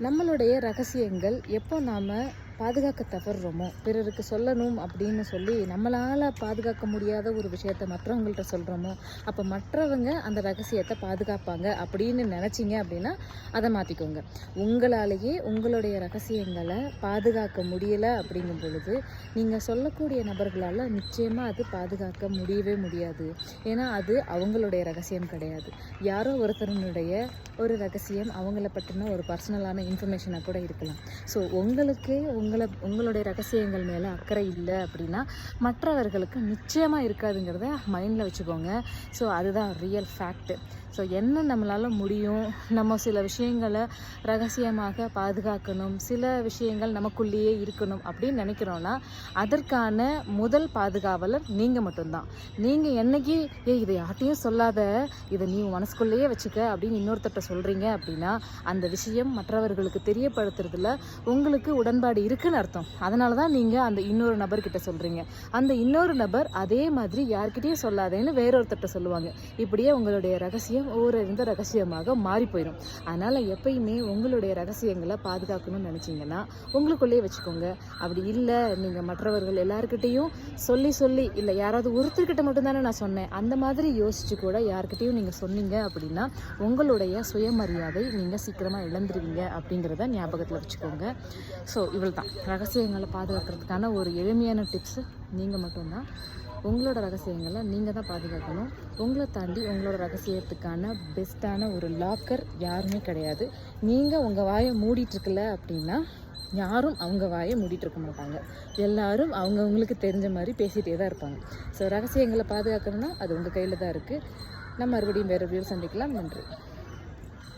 நம்மளுடைய ரகசியங்கள் எப்போ நாம் பாதுகாக்க தவறுறோமோ பிறருக்கு சொல்லணும் அப்படின்னு சொல்லி நம்மளால் பாதுகாக்க முடியாத ஒரு விஷயத்த மற்றவங்கள்ட்ட சொல்கிறோமோ அப்போ மற்றவங்க அந்த ரகசியத்தை பாதுகாப்பாங்க அப்படின்னு நினச்சிங்க அப்படின்னா அதை மாற்றிக்கோங்க உங்களாலேயே உங்களுடைய ரகசியங்களை பாதுகாக்க முடியலை அப்படிங்கும் பொழுது நீங்கள் சொல்லக்கூடிய நபர்களால் நிச்சயமாக அது பாதுகாக்க முடியவே முடியாது. ஏன்னா அது அவங்களுடைய ரகசியம் கிடையாது. யாரோ ஒருத்தருடைய ஒரு ரகசியம் அவங்கள பற்றின ஒரு பர்சனலான இன்ஃபர்மேஷனாக கூட இருக்கலாம். ஸோ உங்களுக்கு உங்கள் உங்களை உங்களுடைய ரகசியங்கள் மேலே அக்கறை இல்லை அப்படின்னா மற்றவர்களுக்கு நிச்சயமாக இருக்காதுங்கிறத மைண்டில் வச்சுக்கோங்க. ஸோ அதுதான் ரியல் ஃபேக்ட்டு ஸோ என்ன நம்மளால் முடியும்? நம்ம சில விஷயங்களை ரகசியமாக பாதுகாக்கணும். சில விஷயங்கள் நமக்குள்ளேயே இருக்கணும் அப்படின்னு நினைக்கிறோன்னா அதற்கான முதல் பாதுகாவலர் நீங்கள் மட்டும்தான். நீங்கள் என்னைக்கு ஏ இதை யார்ட்டையும் சொல்லாத இதை நீ மனசுக்குள்ளேயே வச்சுக்க அப்படின்னு இன்னொருத்தட்ட சொல்கிறீங்க அப்படின்னா அந்த விஷயம் மற்றவர்களுக்கு தெரியப்படுத்துறதுல உங்களுக்கு உடன்பாடு இருக்குன்னு அர்த்தம். அதனால தான் நீங்கள் அந்த இன்னொரு நபர்கிட்ட சொல்கிறீங்க அந்த இன்னொரு நபர் அதே மாதிரி யார்கிட்டையும் சொல்லாதேன்னு வேறொருத்தர்கிட்ட சொல்லுவாங்க. இப்படியே உங்களுடைய ரகசியம் ஓரறிந்த ரகசியமாக மாறி போயிடும் அதனால் எப்பயுமே உங்களுடைய ரகசியங்களை பாதுகாக்கணும்னு நினச்சிங்கன்னா உங்களுக்குள்ளேயே வச்சுக்கோங்க. அப்படி இல்லை நீங்கள் மற்றவர்கள் எல்லாருக்கிட்டேயும் சொல்லி சொல்லி இல்லை யாராவது ஒருத்தர்கிட்ட மட்டும்தானே நான் சொன்னேன். அந்த மாதிரி யோசிச்சு கூட யார்கிட்டயும் நீங்கள் சொன்னீங்க அப்படின்னா உங்களுடைய சுயமரியாதை நீங்கள் சீக்கிரமாக இழந்துருவீங்க அப்படிங்கிறத ஞாபகத்தில் வச்சுக்கோங்க. ஸோ இவ்வளோ தான் ரகசியங்களை பாதுகாக்கிறதுக்கான ஒரு எளிமையான டிப்ஸு நீங்கள் மட்டும்தான். உங்களோட ரகசியங்களை நீங்கள் தான் பாதுகாக்கணும். உங்களை தாண்டி உங்களோட ரகசியத்துக்கான பெஸ்ட்டான ஒரு லாக்கர் யாருமே கிடையாது. நீங்கள் உங்கள் வாயை மூடிட்டுருக்கல அப்படின்னா யாரும் அவங்க வாயை மூடிட்டு இருக்க மாட்டாங்க. எல்லாரும் அவங்கவுங்களுக்கு தெரிஞ்ச மாதிரி பேசிகிட்டே தான் இருப்பாங்க. ஸோ ரகசியங்களை பாதுகாக்கணும்னா அது உங்கள் கையில் தான் இருக்குது நம்ம மறுபடியும் வேறு வீடு சந்திக்கலாம். நன்றி.